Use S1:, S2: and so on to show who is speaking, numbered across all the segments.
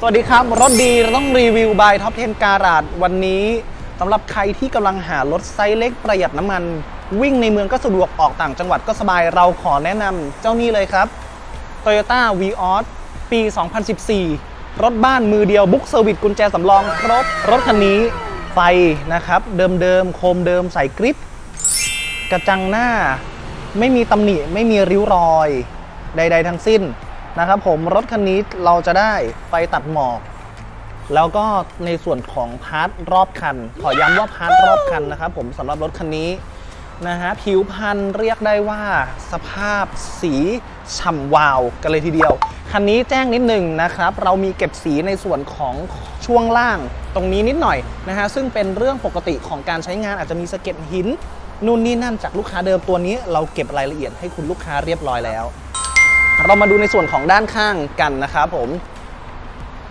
S1: สวัสดีครับ รถดีเราต้องรีวิว by Top 10 Garage วันนี้สำหรับใครที่กำลังหารถไซส์เล็กประหยัดน้ำมัน วิ่งในเมืองก็สะดวกออกต่างจังหวัดก็สบายเราขอแนะนำเจ้านี้เลยครับ Toyota v ีออปี 2014 รถบ้านมือเดียวบุ๊กเซอร์วิสกุญแจสำรองครบรถคันนี้ไฟนะครับ เดิมๆ โคมเดิมใส่กริปกระจังหน้า ไม่มีตำหนิไม่มีริ้วรอย ใด ๆ ทั้งสิ้น นะครับผมรถคันนี้เราจะได้ไฟตัดหมอก แล้วก็ในส่วนของพาร์ทรอบคัน ขอย้ำว่าพาร์ทรอบคันนะครับผมสำหรับรถคันนี้นะฮะผิวพันธุ์เรียกได้ว่าสภาพสีฉ่ำวาวกันเลยทีเดียว คันนี้แจ้งนิดหนึ่งนะครับ เรามีเก็บสีในส่วนของช่วงล่างตรงนี้นิดหน่อยนะฮะซึ่งเป็นเรื่องปกติของการใช้งานอาจจะมีสะเก็ดหินนู่นนี่นั่นจากลูกค้าเดิมตัวนี้ เราเก็บรายละเอียดให้คุณลูกค้าเรียบร้อยแล้ว เรามาดูในส่วนของด้านข้างกันนะครับผม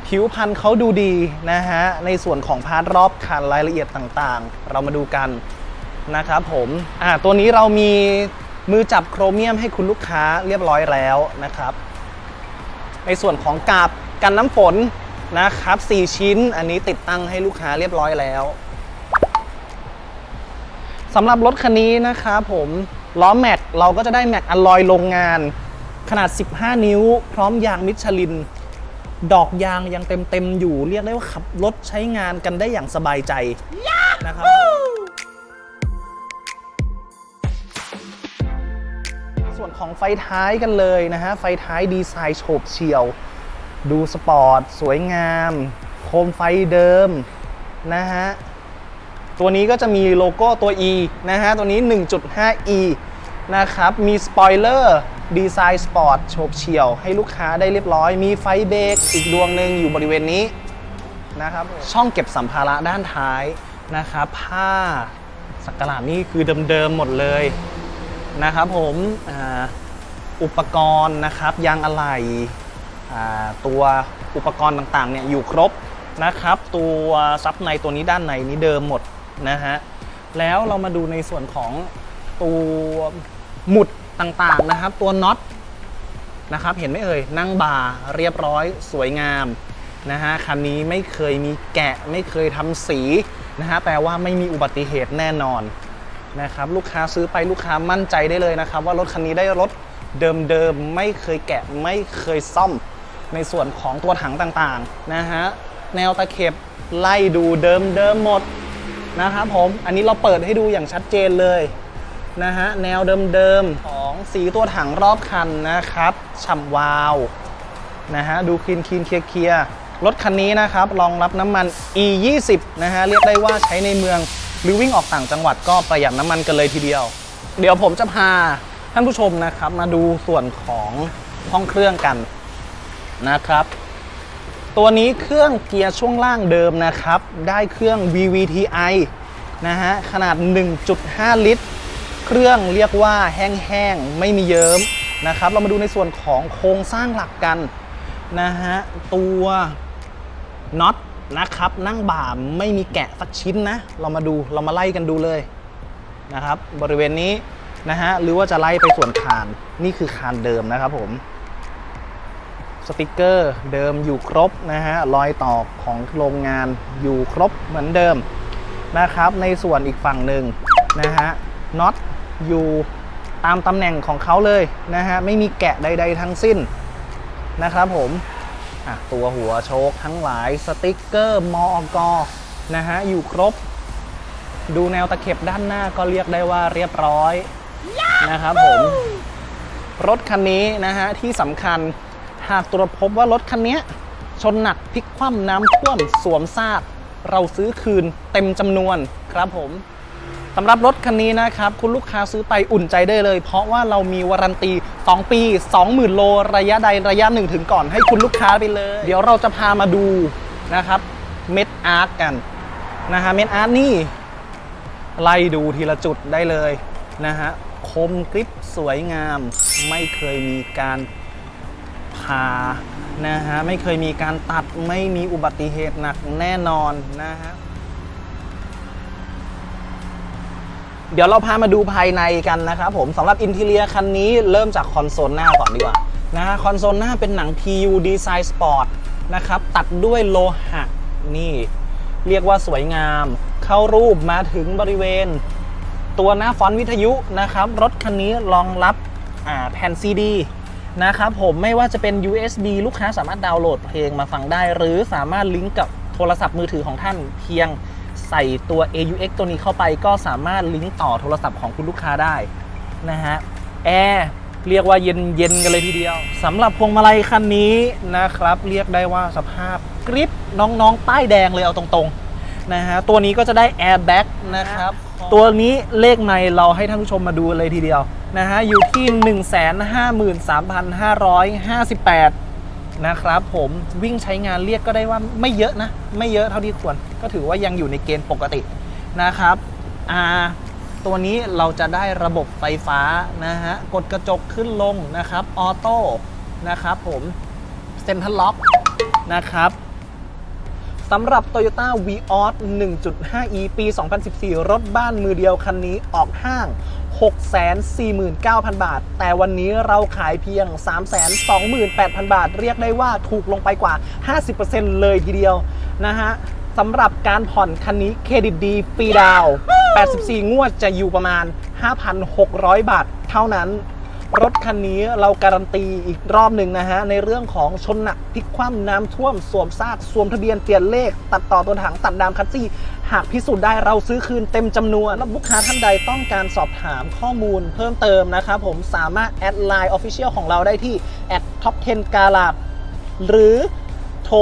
S1: ผิวพันธุ์เขาดูดีนะฮะ ในส่วนของพาร์ทรอบคันรายละเอียดต่างๆ เรามาดูกันนะครับผมอ่าตัวนี้เรามีมือจับโครเมียมให้คุณลูกค้าเรียบร้อยแล้วนะครับ ในส่วนของกาบกันน้ำฝนนะครับ 4 ชิ้นอันนี้ติดตั้งให้ลูกค้าเรียบร้อยแล้วสำหรับรถคันนี้นะครับผมล้อแม็กเราก็จะได้แม็กอลลอยโรงงาน ขนาด 15 นิ้ว พร้อมยางมิชลิน ดอกยางยังเต็ม ๆ อยู่ เรียกได้ว่าขับรถใช้งานกันได้อย่างสบายใจนะครับส่วนของไฟท้ายกันเลยนะฮะ ไฟท้ายดีไซน์โฉบเฉี่ยว ดูสปอร์ต สวยงาม โคมไฟเดิมนะฮะ ตัวนี้ก็จะมีโลโก้ตัว E นะฮะ ตัวนี้ 1.5E นะครับ มีสปอยเลอร์ ดีไซน์สปอร์ตโฉบเฉี่ยว ให้ลูกค้าได้เรียบร้อย มีไฟเบรกอีกดวงหนึ่งอยู่บริเวณนี้นะครับ ช่องเก็บสัมภาระด้านท้ายนะครับ ผ้าสักการะนี่คือเดิมๆหมดเลยนะครับผมอ,อุปกรณ์นะครับยางอะไหล่ตัวอุปกรณ์ต่างๆเนี่ยอยู่ครบนะครับ ตัวซับในตัวนี้ด้านในนี้เดิมหมดนะฮะแล้วเรามาดูในส่วนของตัวหมุด ต่างๆนะครับ ตัวน็อตนะครับ เห็นไหมเอ่ยนั่งบาร์เรียบร้อยสวยงามนะฮะคันนี้ไม่เคยมีแกะไม่เคยทำสีนะฮะแปลว่าไม่มีอุบัติเหตุแน่นอนนะครับลูกค้าซื้อไปลูกค้ามั่นใจได้เลยนะครับ ว่ารถคันนี้ได้รถเดิมๆไม่เคยแกะไม่เคยซ่อมในส่วนของตัวถังต่างๆนะฮะแนวตะเข็บไล่ดูเดิมๆหมดนะครับผมอันนี้เราเปิดให้ดูอย่างชัดเจนเลยนะฮะแนวเดิมๆ สีตัวถังรอบคันนะครับฉ่ำวาวนะฮะดูคลีนคลีนเคลียร์เคลียร์รถคันนี้นะครับรองรับน้ำมัน e 2 0นะฮะเรียกได้ว่าใช้ในเมืองหรือวิ่งออกต่างจังหวัดก็ประหยัดน้ำมันกันเลยทีเดียว เดี๋ยวผมจะพาท่านผู้ชมนะครับ มาดูส่วนของห้องเครื่องกันนะครับ ตัวนี้เครื่องเกียร์ช่วงล่างเดิมนะครับ ได้เครื่อง VVTi นะฮะขนาด 1.5 ลิตร เครื่องเรียกว่าแห้งๆ ไม่มีเยิ้มนะครับ เรามาดูในส่วนของโครงสร้างหลักกันนะฮะ ตัวน็อตนะครับ นั่งบ่าไม่มีแกะสักชิ้นนะ เรามาดูเรามาไล่กันดูเลยนะครับ บริเวณนี้นะฮะ หรือว่าจะไล่ไปส่วนคาน นี่คือคานเดิมนะครับผมสติกเกอร์เดิมอยู่ครบนะฮะรอยต่อของโรงงานอยู่ครบเหมือนเดิมนะครับ ในส่วนอีกฝั่งหนึ่งนะฮะน็อต อยู่ตามตำแหน่งของเขาเลยนะฮะไม่มีแกะใด ๆ ทั้งสิ้นนะครับผมตัวหัวโชคทั้งหลายสติกเกอร์มอกนะฮะอยู่ครบ ดูแนวตะเข็บด้านหน้าก็เรียกได้ว่าเรียบร้อยนะครับผมรถคันนี้นะฮะที่สำคัญหากตรวจพบว่ารถคันนี้ชนหนักพลิกคว่ำน้ำท่วมสวมซาก เราซื้อคืนเต็มจำนวนครับผม สำหรับรถคันนี้นะครับ คุณลูกค้าซื้อไปอุ่นใจได้เลย เพราะว่าเรามีวารันตี 2 ปี 20,000 โล ระยะใดระยะหนึ่งถึงก่อนให้คุณลูกค้าไปเลย เดี๋ยวเราจะพามาดูนะครับเม็ดอาร์ตกันนะฮะเม็ดอาร์ตนี่ ไล่ดูทีละจุดได้เลยนะฮะคมกริบสวยงาม ไม่เคยมีการผ่านะฮะไม่เคยมีการตัดไม่มีอุบัติเหตุหนักแน่นอนนะฮะ เดี๋ยวเราพามาดูภายในกันนะครับผมสำหรับอินทีเลียคันนี้เริ่มจากคอนโซลหน้าก่อนดีกว่านะฮะคอนโซลหน้าเป็นหนัง PU Design Sport นะครับตัดด้วยโลหะนี่ เรียกว่าสวยงาม เข้ารูปมาถึงบริเวณ ตัวหน้าฟอนต์วิทยุนะครับ รถคันนี้รองรับแผ่นซีดีนะครับผมไม่ว่าจะเป็น USB ลูกค้าสามารถดาวน์โหลดเพลงมาฟังได้ หรือสามารถลิงก์กับโทรศัพท์มือถือของท่านเพียง ใส่ตัว AUX ตัวนี้เข้าไปก็สามารถลิงก์ต่อโทรศัพท์ของคุณลูกค้าได้นะฮะแอร์เรียกว่าเย็นเย็นๆกันเลยทีเดียวสำหรับพวงมาลัยคันนี้นะครับ เรียกได้ว่าสภาพกริปน้องๆป้ายแดงเลยเอาตรงๆนะฮะตัวนี้ก็จะได้แอร์แบ็กนะครับตัวนี้เลขไม่เราให้ท่านผู้ชมมาดูเลยทีเดียวนะฮะอยู่ที่ 153,558 นะครับผมวิ่งใช้งานเรียกก็ได้ว่าไม่เยอะนะ ไม่เยอะเท่าที่ควร ก็ถือว่ายังอยู่ในเกณฑ์ปกตินะครับอ่าตัวนี้เราจะได้ระบบไฟฟ้านะฮะกดกระจกขึ้นลงนะครับออโต้นะครับผมเซ็นทรัลล็อกนะครับ สำหรับ Toyota Vios 1.5e ปี 2014 รถบ้านมือเดียวคันนี้ออกห้าง 649,000 บาท แต่วันนี้เราขายเพียง 328,000 บาท เรียกได้ว่าถูกลงไปกว่า 50%เลยทีเดียวนะฮะสำหรับการผ่อนคันนี้เครดิตดีฟรีดาว 84 งวดจะอยู่ประมาณ 5,600 บาทเท่านั้น รถคันนี้เราการันตีอีกรอบหนึ่งนะฮะ ในเรื่องของชนหนักพลิกคว่ำน้ำท่วม สวมซากสวมทะเบียนเปลี่ยนเลข ตัดต่อตัวถังตัดดามคัตซี่ หากพิสูจน์ได้เราซื้อคืนเต็มจำนวน แล้วลูกค้าท่านใดต้องการสอบถามข้อมูลเพิ่มเติมนะครับผมสามารถแอดไลน์ Official ของเราได้ที่ top 10กาลาดหรือโทร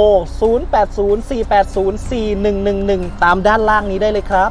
S1: 0804804111 ตามด้านล่างนี้ได้เลยครับ